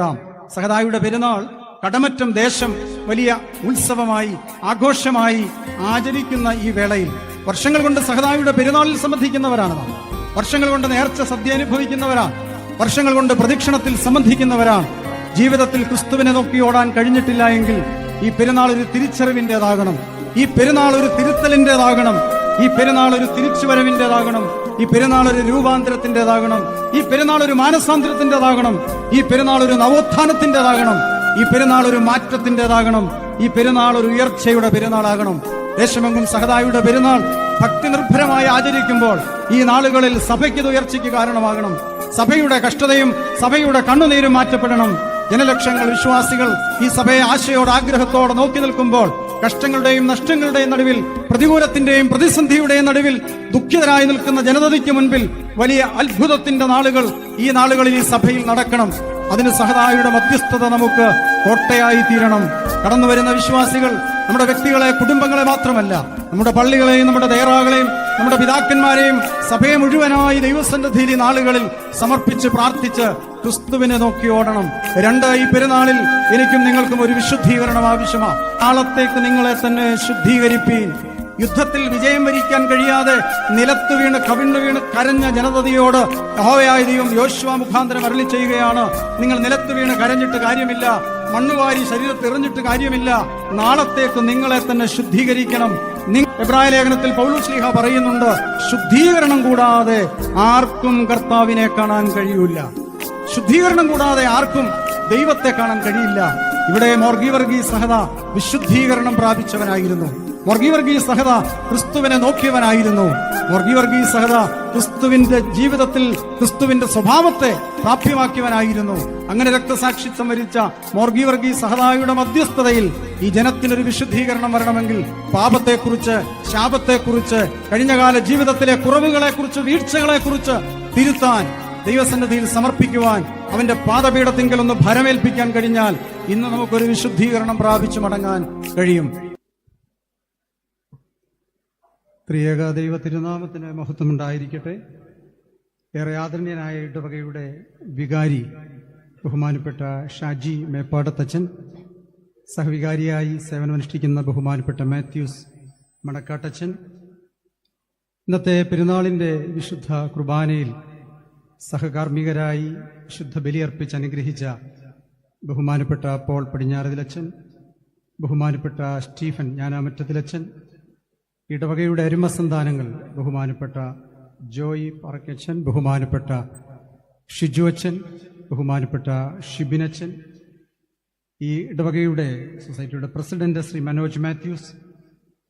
ഓടാം സഹതായുടെ പെരുന്നാൾ കടമറ്റം ദേശം വലിയ ഉത്സവമായി ആഘോഷമായി ആചരിക്കുന്ന ഈ വേളയിൽ വർഷങ്ങൾ കൊണ്ട് സഹതായുടെ പെരുന്നാളിൽ സംബന്ധിക്കുന്നവരാണ് നാം. വർഷങ്ങൾ കൊണ്ട് നേർച്ച സദ്യ അനുഭവിക്കുന്നവരാണ്. വർഷങ്ങൾ കൊണ്ട് പ്രദക്ഷിണത്തിൽ സംബന്ധിക്കുന്നവരാണ്. ജീവിതത്തിൽ ക്രിസ്തുവിനെ നോക്കി ഓടാൻ കഴിഞ്ഞിട്ടില്ല എങ്കിൽ ഈ പെരുന്നാൾ ഒരു തിരിച്ചറിവിന്റെതാകണം. ഈ പെരുന്നാൾ ഒരു തിരുത്തലിന്റെതാകണം. ഈ പെരുന്നാൾ ഒരു തിരിച്ചുവരവിന്റെതാകണം. ഈ പെരുന്നാൾ ഒരു രൂപാന്തരത്തിന്റെതാകണം. ഈ പെരുന്നാൾ ഒരു മാനസാന്തരത്തിന്റെതാകണം. ഈ പെരുന്നാൾ ഒരു നവോത്ഥാനത്തിന്റെതാകണം. ഈ പെരുന്നാൾ ഒരു മാറ്റത്തിന്റെതാകണം. ഈ പെരുന്നാൾ ഒരു ഉയർച്ചയുടെ പെരുന്നാളാകണം. ദേശമെങ്കും സഹതായുടെ പെരുന്നാൾ ഭക്തി നിർഭരമായി ആചരിക്കുമ്പോൾ ഈ നാളുകളിൽ സഭയ്ക്ക് ഉയർച്ചയ്ക്ക് കാരണമാകണം. സഭയുടെ കഷ്ടതയും സഭയുടെ കണ്ണുനീരും മാറ്റപ്പെടണം. ജനലക്ഷങ്ങൾ വിശ്വാസികൾ ഈ സഭയെ ആശയോട് ആഗ്രഹത്തോടെ നോക്കി നിൽക്കുമ്പോൾ കഷ്ടങ്ങളുടെയും നഷ്ടങ്ങളുടെയും നടുവിൽ പ്രതികൂലത്തിന്റെയും പ്രതിസന്ധിയുടെയും നടുവിൽ ദുഃഖിതരായി നിൽക്കുന്ന ജനതയ്ക്ക് മുൻപിൽ വലിയ അത്ഭുതത്തിന്റെ നാളുകൾ ഈ നാളുകളിൽ ഈ സഭയിൽ നടക്കണം. അതിന് സഹതായുടെ മധ്യസ്ഥത നമുക്ക് കോട്ടയായി തീരണം. കടന്നു വരുന്ന വിശ്വാസികൾ നമ്മുടെ വ്യക്തികളെ കുടുംബങ്ങളെ മാത്രമല്ല നമ്മുടെ പള്ളികളെയും നമ്മുടെ ദേറാകളെയും നമ്മുടെ പിതാക്കന്മാരെയും സഭയെ മുഴുവനായി ദൈവസന്നിധിയിൽ നാളുകളിൽ സമർപ്പിച്ച് പ്രാർത്ഥിച്ച് ക്രിസ്തുവിനെ നോക്കി ഓടണം. രണ്ടായി പെരുന്നാളിൽ എനിക്കും നിങ്ങൾക്കും ഒരു വിശുദ്ധീകരണം ആവശ്യമാണ് നാളത്തേക്ക് നിങ്ങളെ തന്നെ ശുദ്ധീകരിപ്പീൻ. യുദ്ധത്തിൽ വിജയം വരിക്കാൻ കഴിയാതെ നിലത്ത് വീണ് കവിണ്ണു വീണ് കരഞ്ഞ ജനതയോട് യഹോവയായ ദൈവം യോശുവ മുഖാന്തരം അരളി ചെയ്യുകയാണ്. നിങ്ങൾ നിലത്ത് വീണ് കരഞ്ഞിട്ട് കാര്യമില്ല. മണ്ണുവാരി ശരീരത്തിൽ എറിഞ്ഞിട്ട് കാര്യമില്ല. നാളത്തേക്ക് നിങ്ങളെ തന്നെ ശുദ്ധീകരിക്കണം. എബ്രായ ലേഖനത്തിൽ പൗലുശ്ലീഹ പറയുന്നുണ്ട് ശുദ്ധീകരണം കൂടാതെ ആർക്കും കർത്താവിനെ കാണാൻ കഴിയൂല. ശുദ്ധീകരണം കൂടാതെ ആർക്കും ദൈവത്തെ കാണാൻ കഴിയില്ല. ഇവിടെ മോർഗിവർഗീ സഹത വിശുദ്ധീകരണം പ്രാപിച്ചവനായിരുന്നു. മോർഗിവർഗീ സഹത ക്രിസ്തുവിനെ നോക്കിയവനായിരുന്നു. മോർഗിവർഗീ സഹത ക്രിസ്തുവിന്റെ ജീവിതത്തിൽ ക്രിസ്തുവിന്റെ സ്വഭാവത്തെ പ്രാപ്യമാക്കിയവനായിരുന്നു. അങ്ങനെ രക്തസാക്ഷിത്വം വരിച്ച മോർഗിവർഗീ സഹതായുടെ മധ്യസ്ഥതയിൽ ഈ ജനത്തിനൊരു വിശുദ്ധീകരണം വരണമെങ്കിൽ പാപത്തെക്കുറിച്ച് ശാപത്തെക്കുറിച്ച് കഴിഞ്ഞകാല ജീവിതത്തിലെ കുറവുകളെക്കുറിച്ച് വീഴ്ചകളെക്കുറിച്ച് തിരുത്താൻ ദൈവസന്നിധിയിൽ സമർപ്പിക്കുവാൻ അവന്റെ പാദപീഠത്തിങ്കൽ ഒന്ന് ഭരമേൽപ്പിക്കാൻ കഴിഞ്ഞാൽ ഇന്ന് നമുക്കൊരു വിശുദ്ധീകരണം പ്രാപിച്ചു മടങ്ങാൻ കഴിയും. ത്രിയേക ദൈവ തിരുനാമത്തിന് മഹത്വമുണ്ടായിരിക്കട്ടെ ഏറെ ആദരണീയനായ ഇടവകയുടെ വികാരി ബഹുമാനപ്പെട്ട ഷാജി മേപ്പാടത്തച്ഛൻ സഹവികാരിയായി സേവനമനുഷ്ഠിക്കുന്ന ബഹുമാനപ്പെട്ട മാത്യൂസ് മണക്കാട്ടച്ചൻ ഇന്നത്തെ പെരുന്നാളിന്റെ വിശുദ്ധ കുർബാനയിൽ സഹകാർമ്മികരായി വിശുദ്ധ ബലിയർപ്പിച്ച് അനുഗ്രഹിച്ച ബഹുമാനപ്പെട്ട പോൾ പടിഞ്ഞാറതിലച്ചൻ ബഹുമാനപ്പെട്ട സ്റ്റീഫൻ ഞാനാമറ്റത്തിലച്ചൻ ഇടവകയുടെ അരുമസന്താനങ്ങൾ ബഹുമാനപ്പെട്ട ജോയി പറക്കച്ചൻ ബഹുമാനപ്പെട്ട ഷിജു അച്ഛൻ ബഹുമാനപ്പെട്ട ഷിബിനച്ചൻ ഈ ഇടവകയുടെ സൊസൈറ്റിയുടെ president Shri Manoj Mathews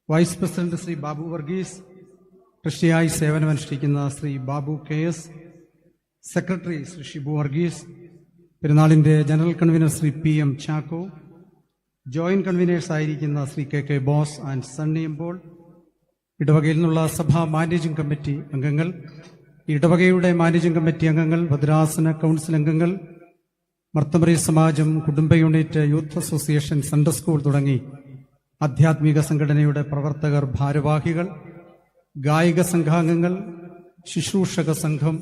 vice president Shri Babu Varghese ട്രസ്റ്റിയായി സേവനമനുഷ്ഠിക്കുന്ന Shri Babu K S secretary Shri Shibu Varghese പെരുന്നാളിന്റെ general convener Shri P M Chacko joint conveners ആയിരിക്കുന്ന Shri K K Bose and Sunny എംപോൾ ഇടവകയിൽ നിന്നുള്ള സഭാ managing committee അംഗങ്ങൾ ഇടവകയുടെ managing committee അംഗങ്ങൾ ഭദ്രാസന council അംഗങ്ങൾ മർത്തമറി സമാജം കുടുംബ unit youth association central school തുടങ്ങി ആധ്യാത്മിക സംഘടനയുടെ പ്രവർത്തകർ ഭാരവാഹികൾ ഗായിക സംഘാംഗങ്ങൾ ശുശ്രൂഷക സംഘം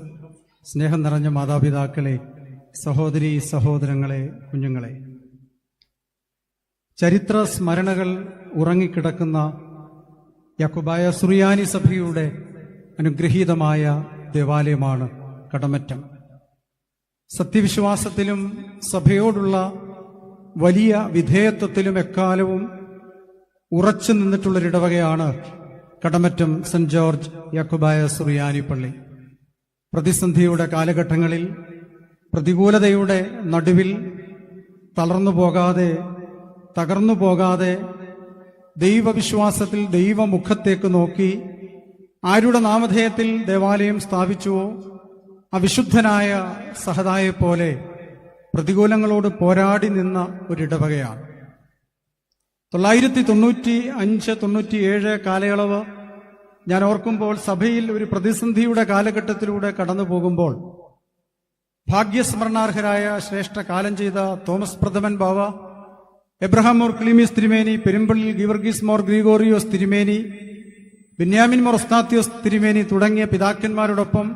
സ്നേഹം നിറഞ്ഞ മാതാപിതാക്കളെ സഹോദരി സഹോദരങ്ങളെ കുഞ്ഞുങ്ങളെ. ചരിത്ര സ്മരണകൾ ഉറങ്ങിക്കിടക്കുന്ന യക്കുബായ സുറിയാനി സഭയുടെ അനുഗ്രഹീതമായ ദേവാലയമാണ് കടമറ്റം. സത്യവിശ്വാസത്തിലും സഭയോടുള്ള വലിയ വിധേയത്വത്തിലും എക്കാലവും ഉറച്ചു നിന്നിട്ടുള്ളൊരിടവകയാണ് കടമറ്റം സെന്റ് ജോർജ് യാക്കുബായ സുറിയാനി പള്ളി. പ്രതിസന്ധിയുടെ കാലഘട്ടങ്ങളിൽ പ്രതികൂലതയുടെ നടുവിൽ തളർന്നു പോകാതെ തകർന്നു പോകാതെ ദൈവവിശ്വാസത്തിൽ ദൈവമുഖത്തേക്ക് നോക്കി ആരുടെ നാമധേയത്തിൽ ദേവാലയം സ്ഥാപിച്ചുവോ അവിശുദ്ധനായ സഹതായെപ്പോലെ പ്രതികൂലങ്ങളോട് പോരാടി നിന്ന ഒരിടവകയാണ്. തൊള്ളായിരത്തി തൊണ്ണൂറ്റി അഞ്ച് തൊണ്ണൂറ്റിയേഴ് കാലയളവ് ഞാൻ ഓർക്കുമ്പോൾ സഭയിൽ ഒരു പ്രതിസന്ധിയുടെ കാലഘട്ടത്തിലൂടെ കടന്നു പോകുമ്പോൾ ഭാഗ്യസ്മരണാർഹരായ ശ്രേഷ്ഠ കാലം ചെയ്ത തോമസ് പ്രഥമൻ ബാവ എബ്രഹാം മോർ ക്ലിമിസ് തിരുമേനി പെരുമ്പള്ളി ഗിവർഗീസ് മോർ ഗ്രിഗോറിയോസ് തിരുമേനി ബെന്യാമിൻ മോർ ഒസ്താത്യോസ് തിരുമേനി തുടങ്ങിയ പിതാക്കന്മാരോടൊപ്പം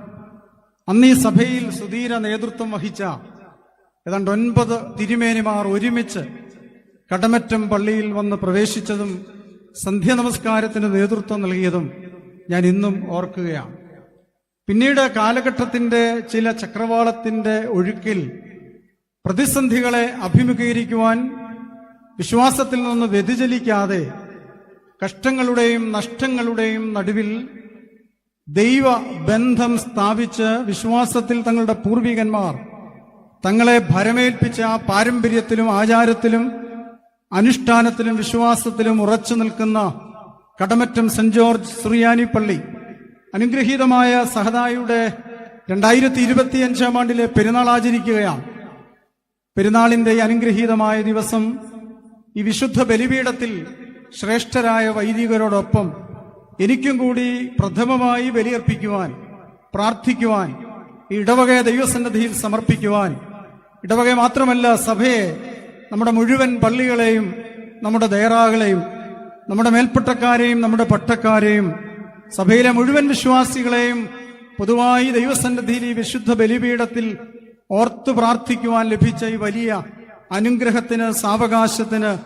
അന്ന് ഈ സഭയിൽ സുധീര നേതൃത്വം വഹിച്ച ഏതാണ്ട് ഒൻപത് തിരുമേനിമാർ ഒരുമിച്ച് കടമറ്റം പള്ളിയിൽ വന്ന് പ്രവേശിച്ചതും സന്ധ്യ നമസ്കാരത്തിന് നേതൃത്വം നൽകിയതും ഞാൻ ഇന്നും ഓർക്കുകയാണ്. പിന്നീട് കാലഘട്ടത്തിന്റെ ചില ചക്രവാളത്തിന്റെ ഒഴുക്കിൽ പ്രതിസന്ധികളെ അഭിമുഖീകരിക്കുവാൻ വിശ്വാസത്തിൽ നിന്ന് വ്യതിചലിക്കാതെ കഷ്ടങ്ങളുടെയും നഷ്ടങ്ങളുടെയും നടുവിൽ ദൈവ ബന്ധം സ്ഥാപിച്ച് വിശ്വാസത്തിൽ തങ്ങളുടെ പൂർവികന്മാർ തങ്ങളെ ഭരമേൽപ്പിച്ച ആ പാരമ്പര്യത്തിലും ആചാരത്തിലും അനുഷ്ഠാനത്തിലും വിശ്വാസത്തിലും ഉറച്ചു നിൽക്കുന്ന കടമറ്റം സെന്റ് ജോർജ് സുറിയാനി പള്ളി അനുഗ്രഹീതമായ സഹദായുടെ രണ്ടായിരത്തി ഇരുപത്തിയഞ്ചാം ആണ്ടിലെ പെരുന്നാൾ ആചരിക്കുകയാണ്. പെരുന്നാളിന്റെ അനുഗ്രഹീതമായ ദിവസം ഈ വിശുദ്ധ ബലിപീഠത്തിൽ ശ്രേഷ്ഠരായ വൈദികരോടൊപ്പം എനിക്കും കൂടി പ്രഥമമായി ബലിയർപ്പിക്കുവാൻ പ്രാർത്ഥിക്കുവാൻ ഈ ഇടവകയെ ദൈവസന്നിധിയിൽ സമർപ്പിക്കുവാൻ ഇടവകയെ മാത്രമല്ല സഭയെ നമ്മുടെ മുഴുവൻ പള്ളികളെയും നമ്മുടെ ദേറാകളെയും നമ്മുടെ മേൽപ്പട്ടക്കാരെയും നമ്മുടെ പട്ടക്കാരെയും സഭയിലെ മുഴുവൻ വിശ്വാസികളെയും പൊതുവായി ദൈവസന്നിധിയിൽ ഈ വിശുദ്ധ ബലിപീഠത്തിൽ ഓർത്തു പ്രാർത്ഥിക്കുവാൻ ലഭിച്ച ഈ വലിയ അനുഗ്രഹത്തിന് സാവകാശത്തിന്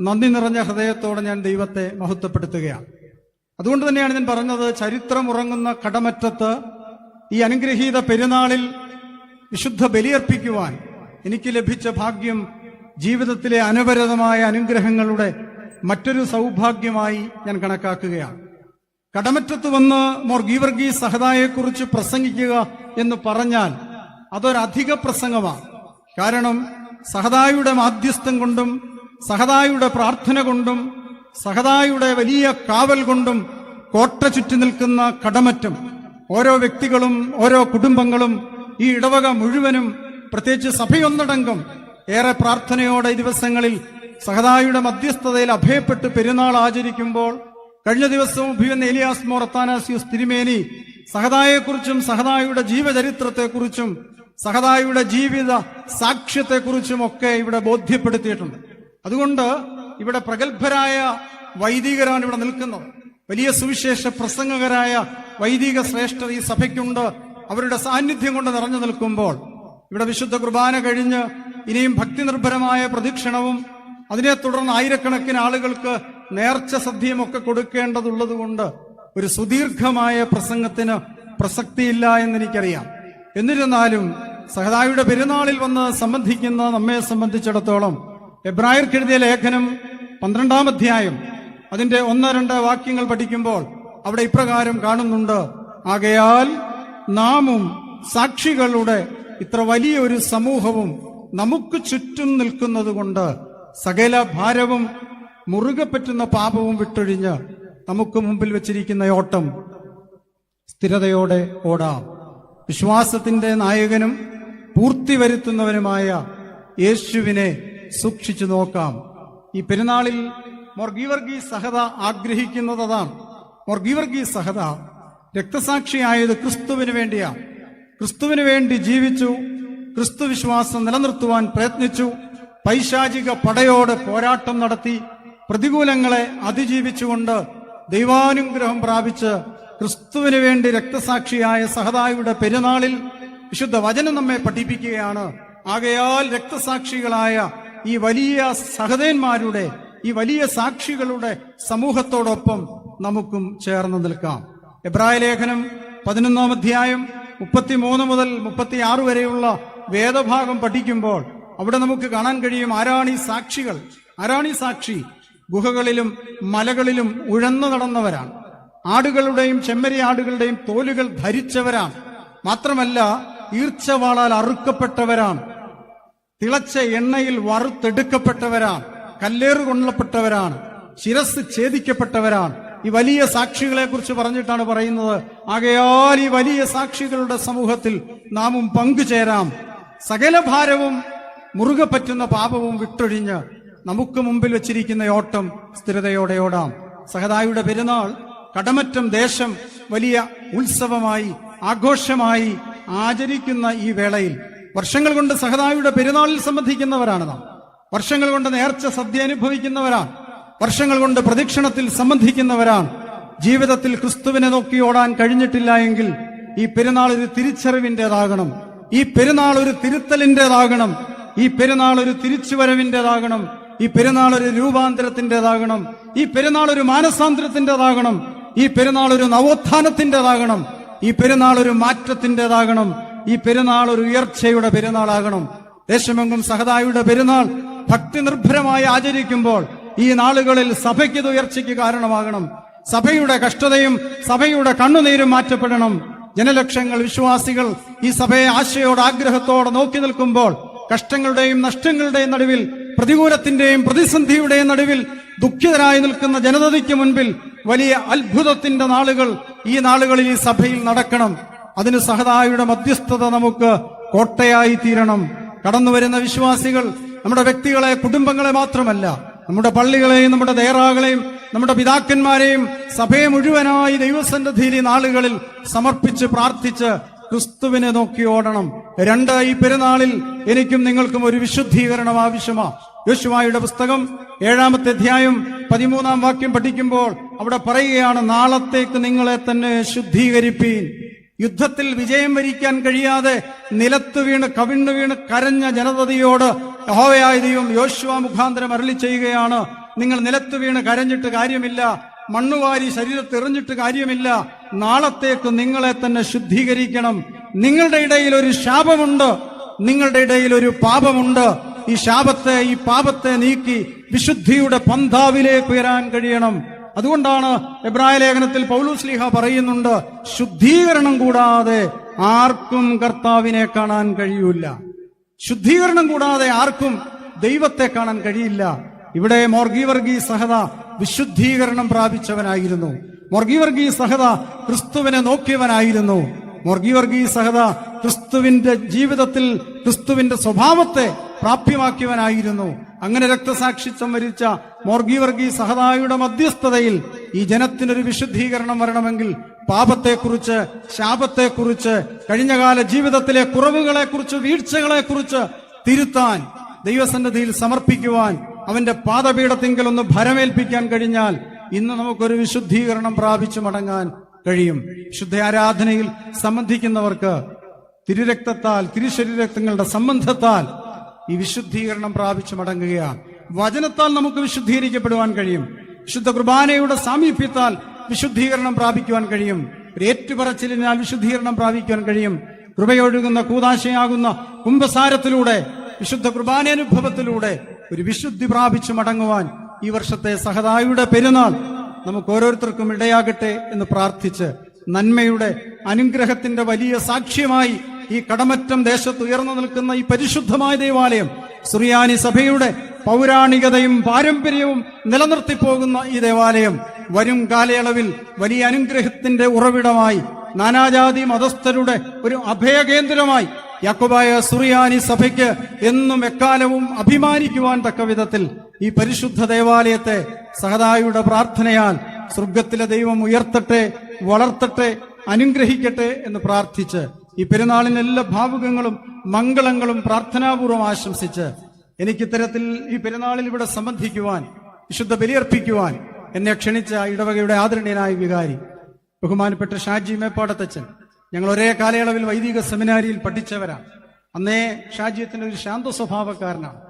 നന്ദി നിറഞ്ഞ ഹൃദയത്തോടെ ഞാൻ ദൈവത്തെ മഹത്വപ്പെടുത്തുകയാണ്. അതുകൊണ്ട് തന്നെയാണ് ഞാൻ പറഞ്ഞത് ചരിത്രം ഉറങ്ങുന്ന കടമറ്റത്ത് ഈ അനുഗ്രഹീത പെരുന്നാളിൽ വിശുദ്ധ ബലിയർപ്പിക്കുവാൻ എനിക്ക് ലഭിച്ച ഭാഗ്യം ജീവിതത്തിലെ അനവരതമായ അനുഗ്രഹങ്ങളുടെ മറ്റൊരു സൗഭാഗ്യമായി ഞാൻ കണക്കാക്കുകയാണ്. കടമറ്റത്ത് വന്ന് മോർ ഗീവർഗി സഹതായെക്കുറിച്ച് പ്രസംഗിക്കുക എന്ന് പറഞ്ഞാൽ അതൊരധിക പ്രസംഗമാണ്. കാരണം സഹതായുടെ മാധ്യസ്ഥം കൊണ്ടും സഹതായുടെ പ്രാർത്ഥന കൊണ്ടും സഹതായുടെ വലിയ കാവൽ കൊണ്ടും കോട്ട ചുറ്റി നിൽക്കുന്ന കടമറ്റം ഓരോ വ്യക്തികളും ഓരോ കുടുംബങ്ങളും ഈ ഇടവക മുഴുവനും പ്രത്യേകിച്ച് സഭയൊന്നടങ്കം ഏറെ പ്രാർത്ഥനയോടെ ദിവസങ്ങളിൽ സഹതായുടെ മധ്യസ്ഥതയിൽ അഭയപ്പെട്ട് പെരുന്നാൾ ആചരിക്കുമ്പോൾ കഴിഞ്ഞ ദിവസം ഭീവൻ എലിയാസ് മോറത്താനാസിയുസ് തിരുമേനി സഹതായെക്കുറിച്ചും സഹതായുടെ ജീവചരിത്രത്തെക്കുറിച്ചും സഹതായുടെ ജീവിത സാക്ഷ്യത്തെക്കുറിച്ചും ഒക്കെ ഇവിടെ ബോധ്യപ്പെടുത്തിയിട്ടുണ്ട്. അതുകൊണ്ട് ഇവിടെ പ്രഗത്ഭരായ വൈദികരാണ് ഇവിടെ നിൽക്കുന്നത്. വലിയ സുവിശേഷ പ്രസംഗകരായ വൈദിക ശ്രേഷ്ഠർ ഈ സഭയ്ക്കുണ്ട്. അവരുടെ സാന്നിധ്യം കൊണ്ട് നിറഞ്ഞു നിൽക്കുമ്പോൾ ഇവിടെ വിശുദ്ധ കുർബാന കഴിഞ്ഞ് ഇനിയും ഭക്തി നിർഭരമായ പ്രദക്ഷിണവും അതിനെ തുടർന്ന് ആയിരക്കണക്കിന് ആളുകൾക്ക് നേർച്ച സദ്യയുമൊക്കെ കൊടുക്കേണ്ടതുള്ളത് കൊണ്ട് ഒരു സുദീർഘമായ പ്രസംഗത്തിന് പ്രസക്തിയില്ല എന്നെനിക്കറിയാം. എന്നിരുന്നാലും സഹതായുടെ പെരുന്നാളിൽ വന്ന് സംബന്ധിക്കുന്ന നമ്മെ സംബന്ധിച്ചിടത്തോളം എബ്രായർക്ക് എഴുതിയ ലേഖനം പന്ത്രണ്ടാം അധ്യായം അതിന്റെ ഒന്ന് രണ്ട് വാക്യങ്ങൾ പഠിക്കുമ്പോൾ അവിടെ ഇപ്രകാരം കാണുന്നുണ്ട്. ആകയാൽ നാമും സാക്ഷികളുടെ ഇത്ര വലിയൊരു സമൂഹവും നമുക്ക് ചുറ്റും നിൽക്കുന്നത് കൊണ്ട് സകല ഭാരവും മുറുകെ പറ്റുന്ന പാപവും വിട്ടൊഴിഞ്ഞ് നമുക്ക് മുമ്പിൽ വെച്ചിരിക്കുന്ന ഓട്ടം സ്ഥിരതയോടെ ഓടാം. വിശ്വാസത്തിന്റെ നായകനും പൂർത്തി വരുത്തുന്നവനുമായ യേശുവിനെ സൂക്ഷിച്ചു നോക്കാം. ഈ പെരുന്നാളിൽ മൊർഗീവർഗി സഹത ആഗ്രഹിക്കുന്നത് അതാണ് മൊർഗീവർഗി സഹത രക്തസാക്ഷിയായത് ക്രിസ്തുവിന് വേണ്ടിയാണ് ക്രിസ്തുവിന് വേണ്ടി ജീവിച്ചു. ക്രിസ്തു വിശ്വാസം നിലനിർത്തുവാൻ പ്രയത്നിച്ചു. പൈശാചിക പടയോട് പോരാട്ടം നടത്തി പ്രതികൂലങ്ങളെ അതിജീവിച്ചുകൊണ്ട് ദൈവാനുഗ്രഹം പ്രാപിച്ച് ക്രിസ്തുവിന് വേണ്ടി രക്തസാക്ഷിയായ സഹതായുടെ പെരുന്നാളിൽ വിശുദ്ധ വചനം നമ്മെ പഠിപ്പിക്കുകയാണ്. ആകയാൽ രക്തസാക്ഷികളായ ഈ വലിയ സഹതന്മാരുടെ ഈ വലിയ സാക്ഷികളുടെ സമൂഹത്തോടൊപ്പം നമുക്കും ചേർന്ന് നിൽക്കാം. എബ്രായ ലേഖനം പതിനൊന്നാം അധ്യായം മുപ്പത്തിമൂന്ന് മുതൽ മുപ്പത്തിയാറ് വരെയുള്ള വേദഭാഗം പഠിക്കുമ്പോൾ അവിടെ നമുക്ക് കാണാൻ കഴിയും ആരാണി സാക്ഷികൾ. ആരാണി സാക്ഷി? ഗുഹകളിലും മലകളിലും ഉഴന്നു നടന്നവരാണ്. ആടുകളുടെയും ചെമ്മരി ആടുകളുടെയും തോലുകൾ ധരിച്ചവരാണ്. മാത്രമല്ല ഈർച്ചവാളാൽ അറുക്കപ്പെട്ടവരാണ്. തിളച്ച എണ്ണയിൽ വറുത്തെടുക്കപ്പെട്ടവരാണ്. കല്ലേറ് കൊള്ളപ്പെട്ടവരാണ്. ശിരസ് ഛേദിക്കപ്പെട്ടവരാണ്. ഈ വലിയ സാക്ഷികളെ കുറിച്ച് പറഞ്ഞിട്ടാണ് പറയുന്നത്. ആകയാൽ ഈ വലിയ സാക്ഷികളുടെ സമൂഹത്തിൽ നാമും പങ്കുചേരാം. സകല ഭാരവും മുറുകെ പറ്റുന്ന പാപവും വിട്ടൊഴിഞ്ഞ് നമുക്ക് മുമ്പിൽ വെച്ചിരിക്കുന്ന ഓട്ടം സ്ഥിരതയോടെ ഓടാം. സഹതായുടെ പെരുന്നാൾ കടമറ്റം ദേശം വലിയ ഉത്സവമായി ആഘോഷമായി ആചരിക്കുന്ന ഈ വേളയിൽ വർഷങ്ങൾ കൊണ്ട് സഹതായുടെ പെരുന്നാളിൽ സംബന്ധിക്കുന്നവരാണ് നാം. വർഷങ്ങൾ കൊണ്ട് നേർച്ച സദ്യ അനുഭവിക്കുന്നവരാണ്. വർഷങ്ങൾ കൊണ്ട് പ്രദക്ഷിണത്തിൽ സംബന്ധിക്കുന്നവരാണ്. ജീവിതത്തിൽ ക്രിസ്തുവിനെ നോക്കി ഓടാൻ കഴിഞ്ഞിട്ടില്ല എങ്കിൽ ഈ പെരുന്നാൾ ഒരു തിരിച്ചറിവിന്റെതാകണം. ഈ പെരുന്നാൾ ഒരു തിരുത്തലിന്റെതാകണം. ഈ പെരുന്നാൾ ഒരു തിരിച്ചുവരവിന്റെതാകണം ഈ പെരുന്നാൾ ഒരു രൂപാന്തരത്തിന്റെതാകണം ഈ പെരുന്നാൾ ഒരു മാനസാന്തരത്തിന്റെതാകണം ഈ പെരുന്നാൾ ഒരു നവോത്ഥാനത്തിന്റെതാകണം ഈ പെരുന്നാൾ ഒരു മാറ്റത്തിന്റെതാകണം ഈ പെരുന്നാൾ ഒരു ഉയർച്ചയുടെ പെരുന്നാളാകണം. ദേശമെങ്കും സഹതായുടെ പെരുന്നാൾ ഭക്തി നിർഭരമായി ആചരിക്കുമ്പോൾ ഈ നാളുകളിൽ സഭയ്ക്ക് ഇത് ഉയർച്ചയ്ക്ക് കാരണമാകണം. സഭയുടെ കഷ്ടതയും സഭയുടെ കണ്ണുനീരും മാറ്റപ്പെടണം. ജനലക്ഷങ്ങൾ വിശ്വാസികൾ ഈ സഭയെ ആശയോട് ആഗ്രഹത്തോടെ നോക്കി നിൽക്കുമ്പോൾ കഷ്ടങ്ങളുടെയും നഷ്ടങ്ങളുടെയും നടുവിൽ പ്രതികൂലത്തിന്റെയും പ്രതിസന്ധിയുടെയും നടുവിൽ ദുഃഖിതരായി നിൽക്കുന്ന ജനതയ്ക്ക് മുൻപിൽ വലിയ അത്ഭുതത്തിന്റെ നാളുകൾ ഈ നാളുകളിൽ ഈ സഭയിൽ നടക്കണം. അതിന് സഹതായുടെ മധ്യസ്ഥത നമുക്ക് കോട്ടയായി തീരണം. കടന്നു വരുന്ന വിശ്വാസികൾ നമ്മുടെ വ്യക്തികളെ കുടുംബങ്ങളെ മാത്രമല്ല നമ്മുടെ പള്ളികളെയും നമ്മുടെ ദേറാകളെയും നമ്മുടെ പിതാക്കന്മാരെയും സഭയെ മുഴുവനായി ദൈവസന്നിധിയിൽ നാളുകളിൽ സമർപ്പിച്ച് പ്രാർത്ഥിച്ച് ക്രിസ്തുവിനെ നോക്കി ഓടണം. രണ്ട് ഈ പെരുന്നാളിൽ എനിക്കും നിങ്ങൾക്കും ഒരു വിശുദ്ധീകരണം ആവശ്യമാ. യോശുവായുടെ പുസ്തകം ഏഴാമത്തെ അധ്യായം പതിമൂന്നാം വാക്യം പഠിക്കുമ്പോൾ അവിടെ പറയുകയാണ് നാളത്തേക്ക് നിങ്ങളെ തന്നെ ശുദ്ധീകരിപ്പീൻ. യുദ്ധത്തിൽ വിജയം വരിക്കാൻ കഴിയാതെ നിലത്തു വീണ് കവിണ്ണു വീണ് കരഞ്ഞ ജനതയോട് യഹോവയായ ദൈവം യോശുവ മുഖാന്തരം അരളി ചെയ്യുകയാണ്. നിങ്ങൾ നിലത്തു വീണ് കരഞ്ഞിട്ട് കാര്യമില്ല. മണ്ണുവാരി ശരീരത്തെറിഞ്ഞിട്ട് കാര്യമില്ല. നാളത്തേക്ക് നിങ്ങളെ തന്നെ ശുദ്ധീകരിക്കണം. നിങ്ങളുടെ ഇടയിൽ ഒരു ശാപമുണ്ട്. നിങ്ങളുടെ ഇടയിൽ ഒരു പാപമുണ്ട്. ഈ ശാപത്തെ ഈ പാപത്തെ നീക്കി വിശുദ്ധിയുടെ പന്ഥാവിലേക്ക് ഉയരാൻ കഴിയണം. അതുകൊണ്ടാണ് എബ്രായ ലേഖനത്തിൽ പൗലൂസ്ലിഹ പറയുന്നുണ്ട് ശുദ്ധീകരണം കൂടാതെ ആർക്കും കർത്താവിനെ കാണാൻ കഴിയൂല. ശുദ്ധീകരണം കൂടാതെ ആർക്കും ദൈവത്തെ കാണാൻ കഴിയില്ല. ഇവിടെ മോർഗീവർഗീ സഹത വിശുദ്ധീകരണം പ്രാപിച്ചവനായിരുന്നു. മോർഗീവർഗീ സഹത ക്രിസ്തുവിനെ നോക്കിയവനായിരുന്നു. മോർഗീവർഗീ സഹത ക്രിസ്തുവിന്റെ ജീവിതത്തിൽ ക്രിസ്തുവിന്റെ സ്വഭാവത്തെ പ്രാപ്യമാക്കിയവനായിരുന്നു. അങ്ങനെ രക്തസാക്ഷിത്വം വരിച്ച മോർഗീവർഗീ സഹതായുടെ മധ്യസ്ഥതയിൽ ഈ ജനത്തിനൊരു വിശുദ്ധീകരണം വരണമെങ്കിൽ പാപത്തെക്കുറിച്ച് ശാപത്തെക്കുറിച്ച് കഴിഞ്ഞകാല ജീവിതത്തിലെ കുറവുകളെക്കുറിച്ച് വീഴ്ചകളെക്കുറിച്ച് തിരുത്താൻ ദൈവസന്നിധിയിൽ സമർപ്പിക്കുവാൻ അവന്റെ പാദപീഠത്തിങ്കിൽ ഒന്ന് ഭരമേൽപ്പിക്കാൻ കഴിഞ്ഞാൽ ഇന്ന് നമുക്കൊരു വിശുദ്ധീകരണം പ്രാപിച്ചു മടങ്ങാൻ കഴിയും. ശുദ്ധ ആരാധനയിൽ സംബന്ധിക്കുന്നവർക്ക് തിരുരക്തത്താൽ തിരുശരീരക്തങ്ങളുടെ സംബന്ധത്താൽ ഈ വിശുദ്ധീകരണം പ്രാപിച്ചു മടങ്ങുകയാണ്. വചനത്താൽ നമുക്ക് വിശുദ്ധീകരിക്കപ്പെടുവാൻ കഴിയും. വിശുദ്ധ കുർബാനയുടെ സാമീപ്യത്താൽ വിശുദ്ധീകരണം പ്രാപിക്കുവാൻ കഴിയും. ഒരു ഏറ്റുപറച്ചിലിനാൽ വിശുദ്ധീകരണം പ്രാപിക്കുവാൻ കഴിയും. കൃപയൊഴുകുന്ന കൂതാശയാകുന്ന കുംഭസാരത്തിലൂടെ വിശുദ്ധ കുർബാനാനുഭവത്തിലൂടെ ഒരു വിശുദ്ധി പ്രാപിച്ചു മടങ്ങുവാൻ ഈ വർഷത്തെ സഹതായുടെ പെരുന്നാൾ നമുക്ക് ഓരോരുത്തർക്കും ഇടയാകട്ടെ എന്ന് പ്രാർത്ഥിച്ച് നന്മയുടെ അനുഗ്രഹത്തിന്റെ വലിയ സാക്ഷ്യമായി ഈ കടമറ്റം ദേശത്ത് ഉയർന്നു നിൽക്കുന്ന ഈ പരിശുദ്ധമായ ദേവാലയം സുറിയാനി സഭയുടെ പൗരാണികതയും പാരമ്പര്യവും നിലനിർത്തിപ്പോകുന്ന ഈ ദേവാലയം വരും കാലയളവിൽ വലിയ അനുഗ്രഹത്തിന്റെ ഉറവിടമായി നാനാജാതി മതസ്ഥരുടെ ഒരു അഭയകേന്ദ്രമായി യാക്കോബായ സുറിയാനി സഭയ്ക്ക് എന്നും എക്കാലവും അഭിമാനിക്കുവാൻ തക്ക വിധത്തിൽ ഈ പരിശുദ്ധ ദേവാലയത്തെ സഹതായുടെ പ്രാർത്ഥനയാൽ സ്വർഗത്തിലെ ദൈവം ഉയർത്തട്ടെ വളർത്തട്ടെ അനുഗ്രഹിക്കട്ടെ എന്ന് പ്രാർത്ഥിച്ച് ഈ പെരുന്നാളിന് എല്ലാ ഭാവുകങ്ങളും മംഗളങ്ങളും പ്രാർത്ഥനാപൂർവം ആശംസിച്ച് എനിക്ക് ഇത്തരത്തിൽ ഈ പെരുന്നാളിൽ ഇവിടെ സംബന്ധിക്കുവാൻ വിശുദ്ധ ബലിയർപ്പിക്കുവാൻ എന്നെ ക്ഷണിച്ച ഇടവകയുടെ ആദരണീയനായ വികാരി ബഹുമാനപ്പെട്ട ഷാജി മേപ്പാടത്തച്ഛൻ. ഞങ്ങൾ ഒരേ കാലയളവിൽ വൈദിക സെമിനാരിയിൽ പഠിച്ചവരാണ് അന്നേ ഷാജിയത്തിന്റെ ഒരു ശാന്ത സ്വഭാവക്കാരനാണ്.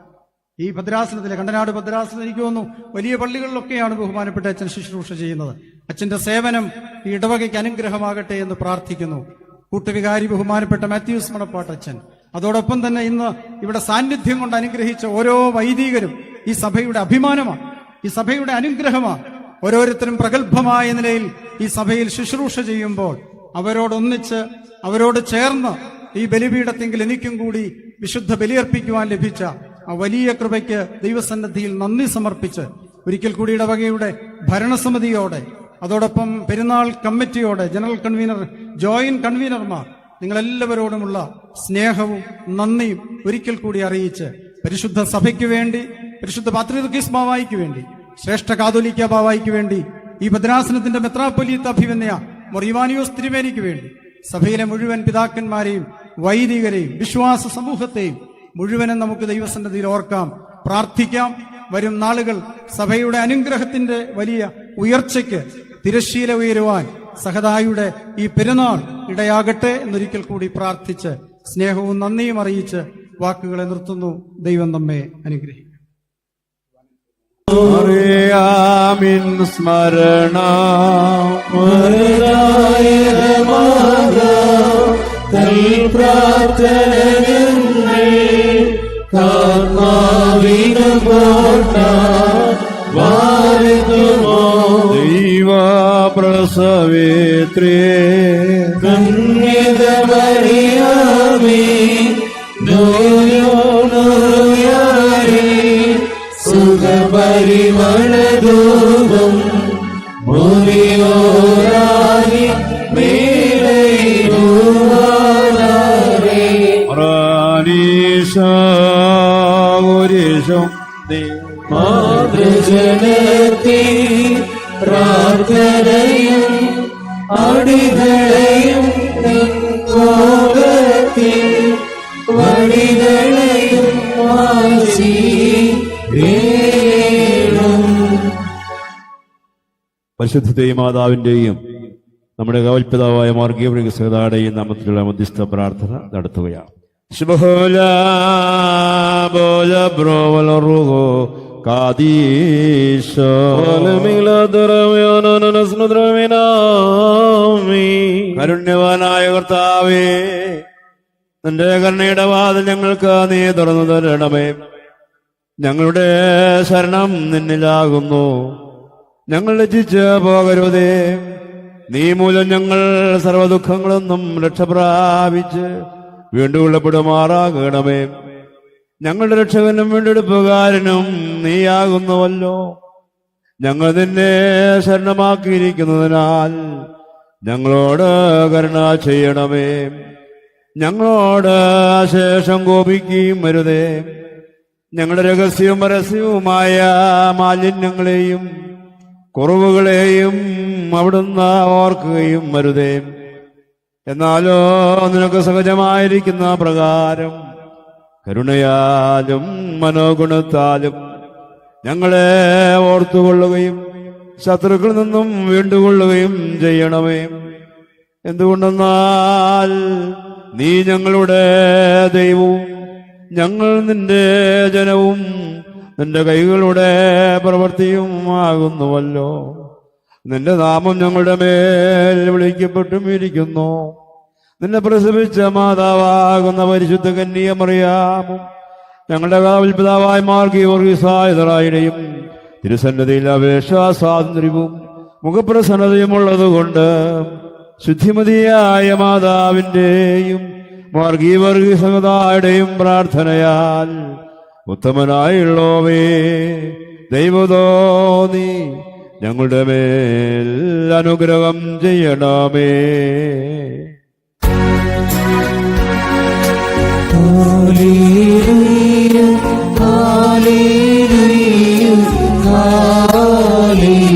ഈ ഭദ്രാസനത്തിലെ കണ്ടനാട് ഭദ്രാസനം എനിക്ക് തോന്നുന്നു വലിയ പള്ളികളിലൊക്കെയാണ് ബഹുമാനപ്പെട്ട അച്ഛൻ ശുശ്രൂഷ ചെയ്യുന്നത്. അച്ഛന്റെ സേവനം ഈ ഇടവകയ്ക്ക് അനുഗ്രഹമാകട്ടെ എന്ന് പ്രാർത്ഥിക്കുന്നു. കൂട്ടുവികാരി ബഹുമാനപ്പെട്ട മാത്യൂസ് മണപ്പാട്ടച്ഛൻ അതോടൊപ്പം തന്നെ ഇന്ന് ഇവിടെ സാന്നിധ്യം കൊണ്ട് അനുഗ്രഹിച്ച ഓരോ വൈദികരും ഈ സഭയുടെ അഭിമാനമാണ്. ഈ സഭയുടെ അനുഗ്രഹമാണ്. ഓരോരുത്തരും പ്രഗത്ഭമായ നിലയിൽ ഈ സഭയിൽ ശുശ്രൂഷ ചെയ്യുമ്പോൾ അവരോടൊന്നിച്ച് അവരോട് ചേർന്ന് ഈ ബലിപീഠത്തെങ്കിൽ എനിക്കും കൂടി വിശുദ്ധ ബലിയർപ്പിക്കുവാൻ ലഭിച്ച ആ വലിയ കൃപയ്ക്ക് ദൈവസന്നദ്ധിയിൽ നന്ദി സമർപ്പിച്ച് ഒരിക്കൽ കൂടി ഇടവകയുടെ ഭരണസമിതിയോടെ അതോടൊപ്പം പെരുന്നാൾ കമ്മിറ്റിയോടെ ജനറൽ കൺവീനർ ജോയിന്റ് കൺവീനർമാർ നിങ്ങളെല്ലാവരോടുമുള്ള സ്നേഹവും നന്ദിയും ഒരിക്കൽ കൂടി അറിയിച്ച് പരിശുദ്ധ സഭയ്ക്ക് വേണ്ടി പരിശുദ്ധ പാത്രികീസ് ബാവായിക്ക് വേണ്ടി ശ്രേഷ്ഠ കാതോലിക്ക ബാവായിക്ക് വേണ്ടി ഈ ഭദ്രാസനത്തിന്റെ മെത്രാപ്പൊലീത്ത അഭിവന്യ മൊറിവാനിയോസ് തിരുമേനിക്ക് വേണ്ടി സഭയിലെ മുഴുവൻ പിതാക്കന്മാരെയും വൈദികരെയും വിശ്വാസ സമൂഹത്തെയും മുഴുവനും നമുക്ക് ദൈവസന്നതിയിൽ ഓർക്കാം പ്രാർത്ഥിക്കാം. വരും നാളുകൾ സഭയുടെ അനുഗ്രഹത്തിന്റെ വലിയ ഉയർച്ചയ്ക്ക് തിരശീല ഉയരുവാൻ സഹതായുടെ ഈ പെരുന്നാൾ ഇടയാകട്ടെ എന്നൊരിക്കൽ കൂടി പ്രാർത്ഥിച്ച് സ്നേഹവും നന്ദിയും അറിയിച്ച് വാക്കുകളെ നിർത്തുന്നു. ദൈവം നമ്മെ അനുഗ്രഹിക്കും അറിയാമിൻ സ്മരണ. ദൈവ പ്രസവേത്രേ സുഖപരിമളധൂപം റാനീശോരിശം മാതൃജനത്തി പ്രാർത്ഥനയും അടികളെയും കോപത്തിൽ വാശി മാതാവിന്റെയും നമ്മുടെ കവൽപിതാവായ മാർഗീയ സഹതാടെയും നാമത്തിലുള്ള മധ്യസ്ഥ പ്രാർത്ഥന നടത്തുകയാണ്. ശുഭഹോല ബോല ബ്രോവല റുഹോ കാദീശോ. കരുണ്യവാനായ കർത്താവേ നിന്റെ കരുണയുടെ വാതിൽ ഞങ്ങൾക്ക് നീ തുറന്നു തരണമേ. ഞങ്ങളുടെ ശരണം നിന്നിലാകുന്നു. ഞങ്ങൾ ലജ്ജിച്ച് പോകരുതേ. നീ മൂലം ഞങ്ങൾ സർവദുഃഖങ്ങളൊന്നും രക്ഷപ്രാപിച്ച് വീണ്ടും ഉള്ളപ്പെടുമാറാകണമേ. ഞങ്ങളുടെ രക്ഷകനും വീണ്ടെടുപ്പുകാരനും നീയാകുന്നുവല്ലോ. ഞങ്ങൾ നിന്നെ ശരണമാക്കിയിരിക്കുന്നതിനാൽ ഞങ്ങളോട് കരുണ ചെയ്യണമേ. ഞങ്ങളോട് ശേഷം കോപിക്കുകയും വരുതേ ഞങ്ങളുടെ രഹസ്യവും പരസ്യവുമായ മാലിന്യങ്ങളെയും കുറവുകളെയും അവിടുന്ന് ഓർക്കുകയും വരുതേ എന്നാലോ നിനക്ക് സഹജമായിരിക്കുന്ന പ്രകാരം കരുണയാലും മനോഗുണത്താലും ഞങ്ങളെ ഓർത്തുകൊള്ളുകയും ശത്രുക്കളിൽ നിന്നും വീണ്ടുകൊള്ളുകയും ചെയ്യണമേ. എന്തുകൊണ്ടെന്നാൽ നീ ഞങ്ങളുടെ ദൈവവും ഞങ്ങൾ നിന്റെ ജനവും നിന്റെ കൈകളുടെ പ്രവൃത്തിയും ആകുന്നുവല്ലോ. നിന്റെ നാമം ഞങ്ങളുടെ മേൽ വിളിക്കപ്പെട്ടും ഇരിക്കുന്നു നിന്നെ പ്രസവിച്ച മാതാവാകുന്ന പരിശുദ്ധ കന്യമറിയാമും ഞങ്ങളുടെ പിതാവായ മാർഗീവർഗീസായുധറായുടെയും തിരുസന്നതിയിൽ അപേക്ഷ സ്വാതന്ത്ര്യവും മുഖപ്രസന്നതയുമുള്ളതുകൊണ്ട് ശുദ്ധിമതിയായ മാതാവിന്റെയും മാർഗീവർഗീയ സമുദായുടെയും പ്രാർത്ഥനയാൽ ഉത്തമനായുള്ളോവേ ദൈവതോന്നി ഞങ്ങളുടെ മേൽ അനുഗ്രഹം ചെയ്യണമേ Hallelujah, hallelujah, hallelujah.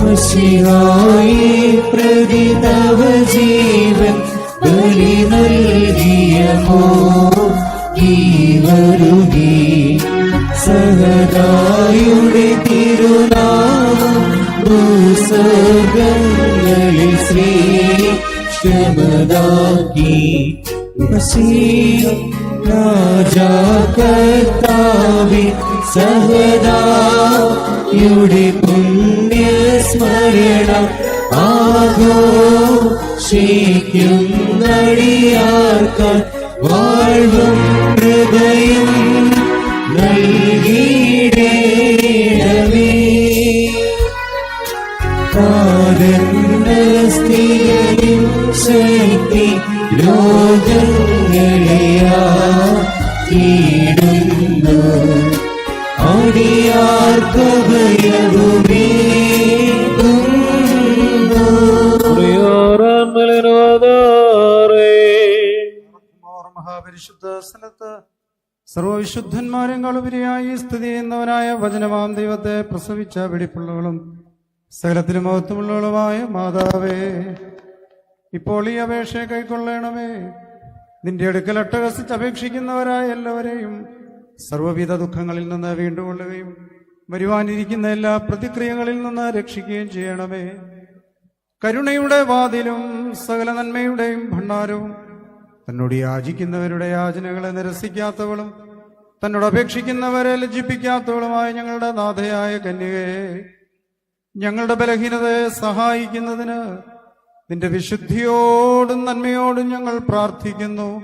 മഷിഹായി പ്രതി ജീവൻ ബലി നൽകിയ മോ ഈ വരുകി സഹദായുടെ തിരുനാമം ഭൂസർഗങ്ങളിൽ ശ്രീ ക്ഷമതാക്കി രാജാകർത്താവി സഹദായുടെ പുണ്യസ്മരണം ആഘോഷിക്കും നടിയാർക്കാൻ വാഴ്വും ഹൃദയം കാതന്നസ്ഥിതിയും ശക്തി രോഗങ്ങളെയാടുന്നു ഓർ മഹാപരിശുദ്ധ സ്ഥലത്ത് സർവവിശുദ്ധന്മാരെങ്കളുപരിയായി സ്ഥിതി ചെയ്യുന്നവനായ വചനമാം ദൈവത്തെ പ്രസവിച്ച വെടിപ്പുള്ളവളും സകലത്തിലും മഹത്വമുള്ളവളുമായ മാതാവേ. ഇപ്പോൾ ഈ അപേക്ഷയെ കൈക്കൊള്ളണമേ. നിന്റെ അടുക്കൽ അട്ടഹസിച്ച് അപേക്ഷിക്കുന്നവരായ എല്ലാവരെയും സർവവിധ ദുഃഖങ്ങളിൽ നിന്ന് വീണ്ടുകൊള്ളുകയും വരുവാനിരിക്കുന്ന എല്ലാ പ്രതിക്രിയകളിൽ നിന്ന് രക്ഷിക്കുകയും ചെയ്യണമേ. കരുണയുടെ വാതിലും സകല നന്മയുടെയും ഭണ്ഡാരവും തന്നോട് യാചിക്കുന്നവരുടെ യാചനകളെ നിരസിക്കാത്തവളും തന്നോട് അപേക്ഷിക്കുന്നവരെ ലജ്ജിപ്പിക്കാത്തവളുമായ ഞങ്ങളുടെ നാഥയായ കന്യകയെ ഞങ്ങളുടെ ബലഹീനതയെ സഹായിക്കുന്നതിന് നിന്റെ വിശുദ്ധിയോടും നന്മയോടും ഞങ്ങൾ പ്രാർത്ഥിക്കുന്നു.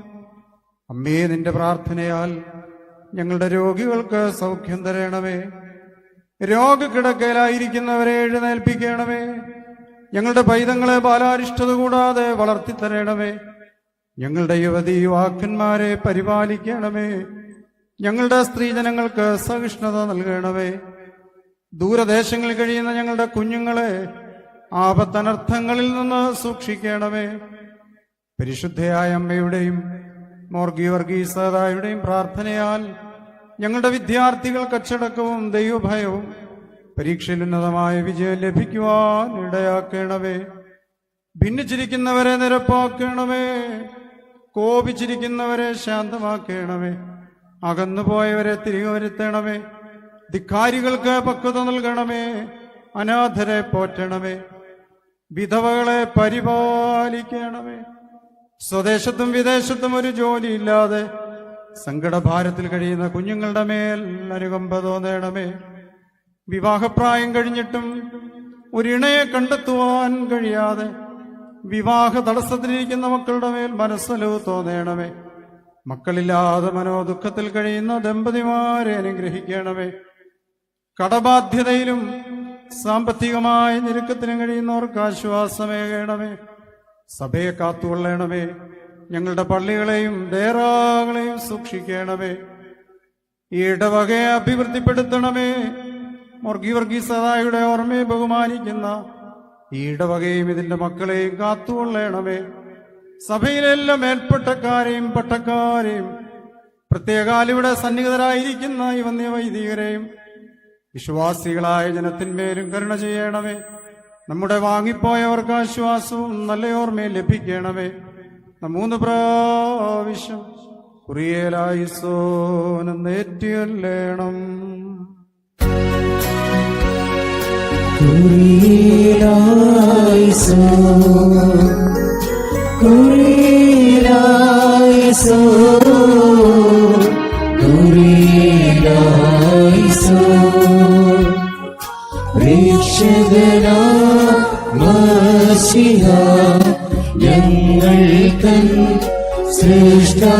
അമ്മേ നിന്റെ പ്രാർത്ഥനയാൽ ഞങ്ങളുടെ രോഗികൾക്ക് സൗഖ്യം തരണമേ. രോഗക്കിടക്കയിലായിരിക്കുന്നവരെ എഴുന്നേൽപ്പിക്കണമേ. ഞങ്ങളുടെ പൈതങ്ങളെ ബാലാരിഷ്ടത കൂടാതെ വളർത്തിത്തരണമേ. ഞങ്ങളുടെ യുവതി യുവാക്കന്മാരെ പരിപാലിക്കണമേ. ഞങ്ങളുടെ സ്ത്രീജനങ്ങൾക്ക് സഹിഷ്ണുത നൽകണമേ. ദൂരദേശങ്ങളിൽ കഴിയുന്ന ഞങ്ങളുടെ കുഞ്ഞുങ്ങളെ ആപത്തനർത്ഥങ്ങളിൽ നിന്ന് സൂക്ഷിക്കണമേ. പരിശുദ്ധയായ അമ്മയുടെയും മോർഗി വർഗീസതായുടെയും പ്രാർത്ഥനയാൽ ഞങ്ങളുടെ വിദ്യാർത്ഥികൾ കച്ചടക്കവും ദൈവഭയവും പരീക്ഷയിൽ ഉന്നതമായ വിജയം ലഭിക്കുവാൻ ഇടയാക്കണമേ. ഭിന്നിച്ചിരിക്കുന്നവരെ നിരപ്പാക്കണമേ. കോപിച്ചിരിക്കുന്നവരെ ശാന്തമാക്കണമേ. അകന്നുപോയവരെ തിരികെ വരുത്തണമേ ധിക്കാരികൾക്ക് പക്വത നൽകണമേ. അനാഥരെ പോറ്റണമേ. വിധവകളെ പരിപാലിക്കണമേ. സ്വദേശത്തും വിദേശത്തും ഒരു ജോലിയില്ലാതെ സങ്കടഭാരത്തിൽ കഴിയുന്ന കുഞ്ഞുങ്ങളുടെ മേൽ അനുകമ്പ തോന്നണമേ. വിവാഹപ്രായം കഴിഞ്ഞിട്ടും ഒരിണയെ കണ്ടെത്തുവാൻ കഴിയാതെ വിവാഹ തടസ്സത്തിലിരിക്കുന്ന മക്കളുടെ മേൽ മനസ്സലവ് തോന്നണമേ. മക്കളില്ലാതെ മനോദുഃഖത്തിൽ കഴിയുന്ന ദമ്പതിമാരെ അനുഗ്രഹിക്കണമേ. കടബാധ്യതയിലും സാമ്പത്തികമായ ഞെരുക്കത്തിനും കഴിയുന്നവർക്ക് ആശ്വാസമേകണമേ. സഭയെ കാത്തുകൊള്ളണമേ. ഞങ്ങളുടെ പള്ളികളെയും ദേറാകളെയും സൂക്ഷിക്കണമേ. ഈ ഇടവകയെ അഭിവൃദ്ധിപ്പെടുത്തണമേ. മുർഗി വർഗീസതായുടെ ഓർമ്മയെ ബഹുമാനിക്കുന്ന ഈ ഇടവകയും ഇതിന്റെ മക്കളെയും കാത്തുകൊള്ളണമേ. സഭയിലെല്ലാം മേൽപ്പെട്ടക്കാരെയും പട്ടക്കാരെയും പ്രത്യേകാലിവിടെ സന്നിഹിതരായിരിക്കുന്ന ഈ വന്യ വൈദികരെയും വിശ്വാസികളായ ജനത്തിന്മേലും കരുണ ചെയ്യണമേ. നമ്മുടെ വാങ്ങിപ്പോയവർക്ക് ആശ്വാസവും നല്ല ഓർമ്മയും ലഭിക്കണമേ. ന മൂന്ന് പ്രാവശ്യം കുറിയേലായി സോനെന്നേറ്റിയല്ലേണം കുറിയിലായിസോ സോ കുറിയിലായിസോ രക്ഷകനാ മസിഹ ഞങ്ങൾക്കൻ സൃഷ്ടാവാനാദാ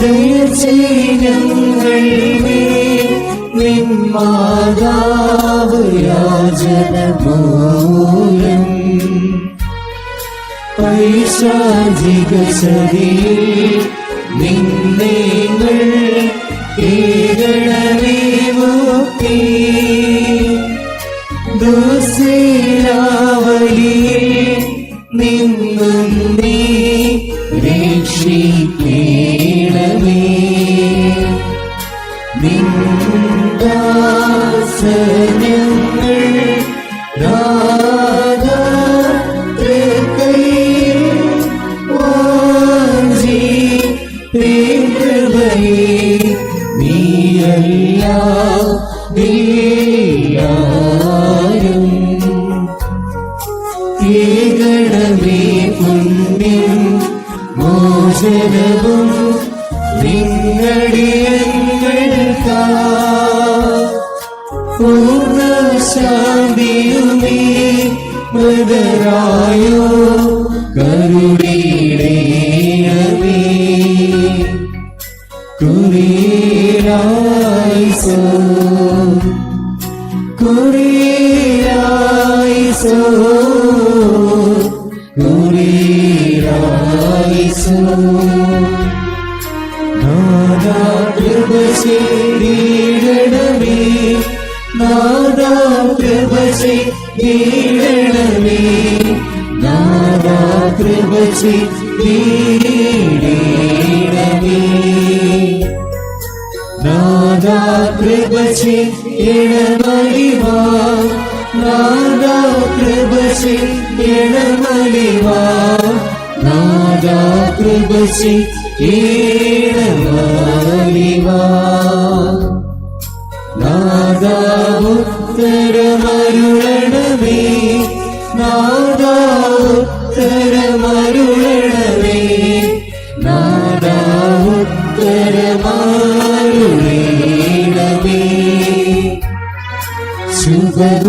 ദയചെയ്യങ്ങൾ നിന്മാതാവ് യാചന മൂലം പൈശാചിക ശരീ നിന്നേങ്ങൾ ദുസിലാവലിയിൽ നിന്നും നീ രക്ഷിക്കണമേ നിന്ദാസനങ്ങൾ ചെയ്തിടണമേ നാദാ കൃപ ചെയ്തിടണമേ നാദാ കൃപ ചെയ്തിടണമേ നാദാ കൃപ ചെയ്യണമലിവാ നാദാ കൃപ ചെയ്യണമലിവാ നാദാ കൃപ ചെയ്യണമലിവാ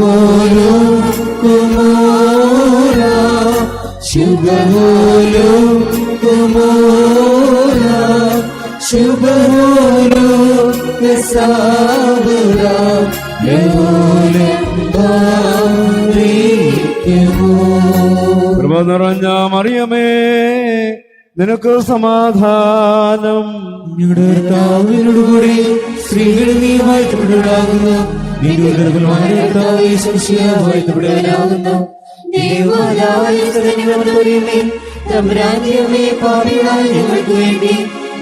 ശുഭോലോ കുമോര ശുഭോലോ കുമോര സാബുര നിറഞ്ഞ മറിയമേ നിനക്ക് സമാധാനം. ഞങ്ങളുടെ കൂടി സ്ത്രീകൾ നീ മാറ്റപ്പെട്ടുണ്ടാകുന്നു നിന്റെ ഗർഭമായ കർത്താവ് സംശയ വാഴ്ത്തപ്പെടാനാകുന്നു തമ്പുരാന്തിയമ്മേ പാപികളായ ഞങ്ങൾക്ക് വേണ്ടി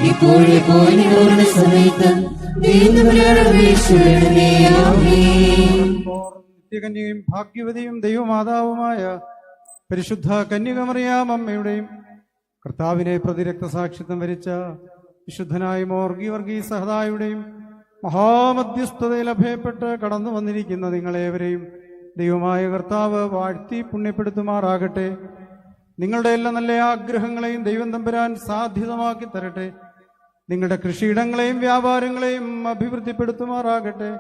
ഇപ്പോഴേ പോയിന്റെ സമയത്ത് നിത്യകന്യകയും ഭാഗ്യവതിയും ദൈവമാതാവുമായ പരിശുദ്ധ കന്യകമറിയാം അമ്മയുടെയും കർത്താവിനെ പ്രതിരക്ത സാക്ഷിത്വം വരിച്ച വിശുദ്ധനായ മോർഗി വർഗീ സഹതായുടെയും മഹാമധ്യസ്ഥതയിൽ അഭയപ്പെട്ട് കടന്നു വന്നിരിക്കുന്ന നിങ്ങളേവരെയും ദൈവമായ കർത്താവ് വാഴ്ത്തി പുണ്യപ്പെടുത്തുമാറാകട്ടെ. നിങ്ങളുടെ എല്ലാ നല്ല ആഗ്രഹങ്ങളെയും ദൈവം തമ്പുരാൻ സാധ്യതമാക്കി തരട്ടെ. നിങ്ങളുടെ കൃഷിയിടങ്ങളെയും വ്യാപാരങ്ങളെയും അഭിവൃദ്ധിപ്പെടുത്തുമാറാകട്ടെ.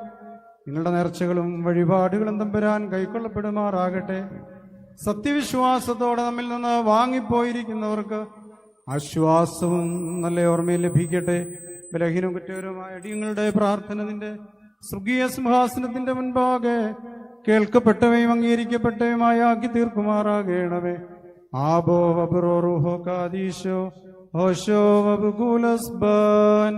നിങ്ങളുടെ നേർച്ചകളും വഴിപാടുകളും തമ്പുരാൻ കൈക്കൊള്ളപ്പെടുമാറാകട്ടെ. സത്യവിശ്വാസത്തോടെ നമ്മിൽ നിന്ന് വാങ്ങിപ്പോയിരിക്കുന്നവർക്ക് ആശ്വാസവും നല്ല ഓർമ്മയും ലഭിക്കട്ടെ. ബലഹീനം കുറ്റകരമായ അടിയങ്ങളുടെ പ്രാർത്ഥന നിന്റെ സ്വർഗീയ സിംഹാസനത്തിന്റെ മുൻപാകെ കേൾക്കപ്പെട്ടവയും അംഗീകരിക്കപ്പെട്ടവയുമായ ആക്കി തീർക്കുമാറാകേണമേ ആബോ വബറോ കാദീശോ ഓശോ വബുകൂലസ്ബൻ